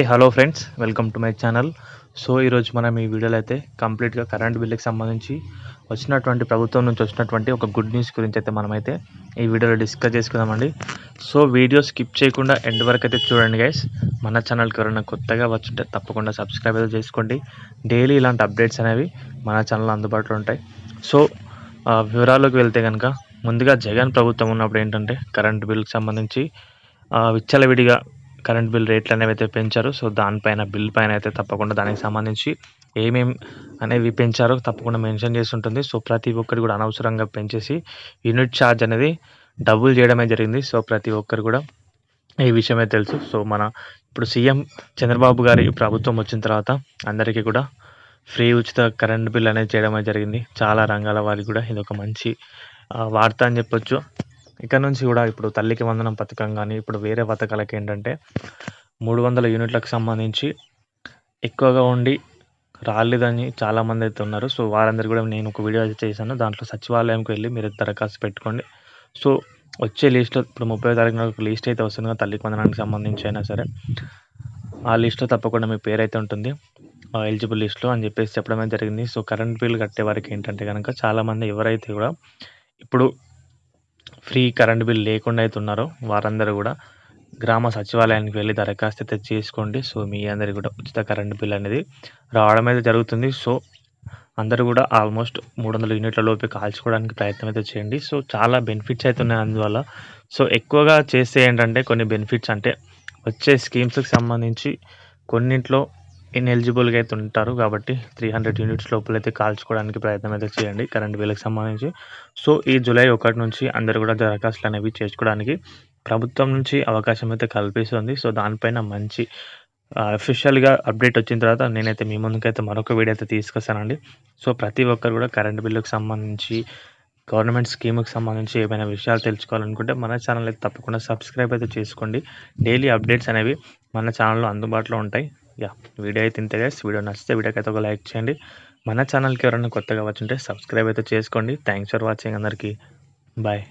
Hey hello friends welcome to my channel so ఈరోజు మనం ఈ వీడియోలో అయితే కంప్లీట్గా కరెంట్ బిల్లుకి సంబంధించి వచ్చినటువంటి ప్రభుత్వం నుంచి వచ్చినటువంటి ఒక గుడ్ న్యూస్ గురించి అయితే మనమైతే ఈ వీడియోలో డిస్కస్ చేసుకుందామండి. సో వీడియో స్కిప్ చేయకుండా ఎండ్ వరకు అయితే చూడండి గైస్ మన ఛానల్కి ఎవరైనా కొత్తగా వచ్చుంటే తప్పకుండా సబ్స్క్రైబ్ అయితే చేసుకోండి. డైలీ ఇలాంటి అప్డేట్స్ అనేవి మన ఛానల్లో అందుబాటులో ఉంటాయి. సో వివరాల్లోకి వెళ్తే కనుక ముందుగా జగన్ ప్రభుత్వం ఉన్నప్పుడు ఏంటంటే కరెంట్ బిల్కి సంబంధించి విచ్చలవిడిగా కరెంట్ బిల్ రేట్లు అనేవి అయితే పెంచారు. సో దానిపైన బిల్ పైన అయితే తప్పకుండా దానికి సంబంధించి ఏమేమి అనేవి పెంచారో తప్పకుండా మెన్షన్ చేసి ఉంటుంది సో ప్రతి ఒక్కరు కూడా అనవసరంగా పెంచేసి యూనిట్ ఛార్జ్ అనేది డబుల్ చేయడమే జరిగింది. సో ప్రతి ఒక్కరు కూడా ఈ విషయమే తెలుసు. సో మన ఇప్పుడు సీఎం చంద్రబాబు గారి ప్రభుత్వం వచ్చిన తర్వాత అందరికీ కూడా ఫ్రీ ఉచిత కరెంట్ బిల్ అనేది చేయడమే జరిగింది. చాలా రంగాల వారికి కూడా ఇది ఒక మంచి వార్త అని చెప్పొచ్చు. ఇక్కడ నుంచి కూడా ఇప్పుడు తల్లికి వందనం పథకం కానీ ఇప్పుడు వేరే పథకాలకి ఏంటంటే మూడు వందల యూనిట్లకు సంబంధించి ఎక్కువగా ఉండి రాలేదని చాలామంది అయితే ఉన్నారు. సో వారందరూ కూడా నేను ఒక వీడియో అయితే చేశాను. దాంట్లో సచివాలయంకి వెళ్ళి మీరు దరఖాస్తు పెట్టుకోండి. సో వచ్చే లిస్ట్లో ఇప్పుడు ముప్పై తారీఖున ఒక లిస్ట్ అయితే వస్తుంది కదా తల్లికి వందనానికి సంబంధించి అయినా సరే. ఆ లిస్ట్లో తప్పకుండా మీ పేరు అయితే ఉంటుంది. ఎలిజిబుల్ లిస్ట్లో అని చెప్పేసి చెప్పడమే జరిగింది. సో కరెంట్ బిల్ కట్టే వారికి ఏంటంటే కనుక చాలామంది ఎవరైతే కూడా ఇప్పుడు ఫ్రీ కరెంట్ బిల్ లేకుండా అయితే ఉన్నారో వారందరూ కూడా గ్రామ సచివాలయానికి వెళ్ళి దరఖాస్తు అయితే చేసుకోండి. సో మీ అందరికి కూడా ఉచిత కరెంట్ బిల్ అనేది రావడం అయితే జరుగుతుంది. సో అందరూ కూడా ఆల్మోస్ట్ మూడు వందల యూనిట్ల లోపే కాల్చుకోవడానికి ప్రయత్నం అయితే చేయండి. సో చాలా బెనిఫిట్స్ అయితే ఉన్నాయి అందువల్ల. సో ఎక్కువగా చేస్తే ఏంటంటే కొన్ని బెనిఫిట్స్ అంటే వచ్చే స్కీమ్స్కి సంబంధించి కొన్నింట్లో ఇన్ఎలిజిబుల్గా అయితే ఉంటారు కాబట్టి త్రీ హండ్రెడ్ యూనిట్స్ లోపల అయితే కాల్చుకోవడానికి ప్రయత్నం అయితే చేయండి కరెంట్ బిల్కి సంబంధించి. సో ఈ జూలై ఒకటి నుంచి అందరూ కూడా దరఖాస్తులు అనేవి చేసుకోవడానికి ప్రభుత్వం నుంచి అవకాశం అయితే కల్పిస్తుంది. సో దానిపైన మంచి అఫీషియల్గా అప్డేట్ వచ్చిన తర్వాత నేనైతే మీ ముందుకైతే మరొక వీడియో అయితే తీసుకొస్తానండి. సో ప్రతి ఒక్కరు కూడా కరెంట్ బిల్లుకి సంబంధించి గవర్నమెంట్ స్కీమ్కి సంబంధించి ఏమైనా విషయాలు తెలుసుకోవాలనుకుంటే మన ఛానల్ అయితే తప్పకుండా సబ్స్క్రైబ్ అయితే చేసుకోండి. డైలీ అప్డేట్స్ అనేవి మన ఛానల్లో అందుబాటులో ఉంటాయి. యా వీడియో అయితే ఇంతే గైస్ వీడియో నచ్చితే వీడియోకి అయితే ఒక లైక్ చేయండి. మన ఛానల్కి ఎవరైనా కొత్తగా వచ్చుంటే సబ్స్క్రైబ్ అయితే చేసుకోండి. థ్యాంక్స్ ఫర్ వాచింగ్ అందరికీ. బాయ్